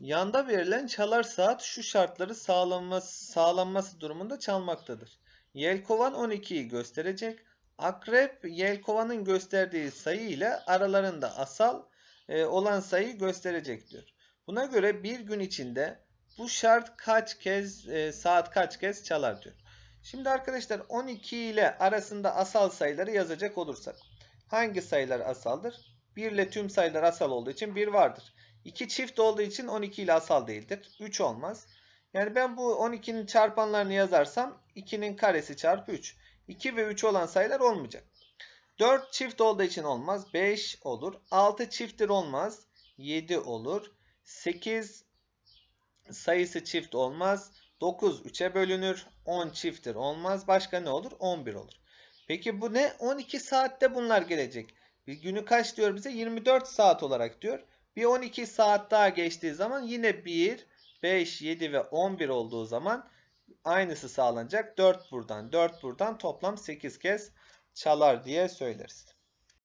Yanda verilen çalar saat şu şartları sağlanması, sağlanması durumunda çalmaktadır. Yelkovan 12'yi gösterecek. Akrep Yelkovan'ın gösterdiği sayı ile aralarında asal e, olan sayıyı gösterecek diyor. Buna göre bir gün içinde bu şart kaç kez e, saat kaç kez çalar diyor. Şimdi arkadaşlar 12 ile arasında asal sayıları yazacak olursak hangi sayılar asaldır? 1 ile tüm sayılar asal olduğu için 1 vardır. 2 çift olduğu için 12 ile asal değildir. 3 olmaz. Yani ben bu 12'nin çarpanlarını yazarsam 2'nin karesi çarpı 3. 2 ve 3 olan sayılar olmayacak. 4 çift olduğu için olmaz. 5 olur. 6 çifttir olmaz. 7 olur. 8 sayısı çift olmaz. 9 3'e bölünür. 10 çifttir olmaz. Başka ne olur? 11 olur. Peki bu ne? 12 saatte bunlar gelecek. Günü kaç diyor bize? 24 saat olarak diyor. Bir 12 saat daha geçtiği zaman yine 1, 5, 7 ve 11 olduğu zaman aynısı sağlanacak. 4 buradan, 4 buradan toplam 8 kez çalar diye söyleriz.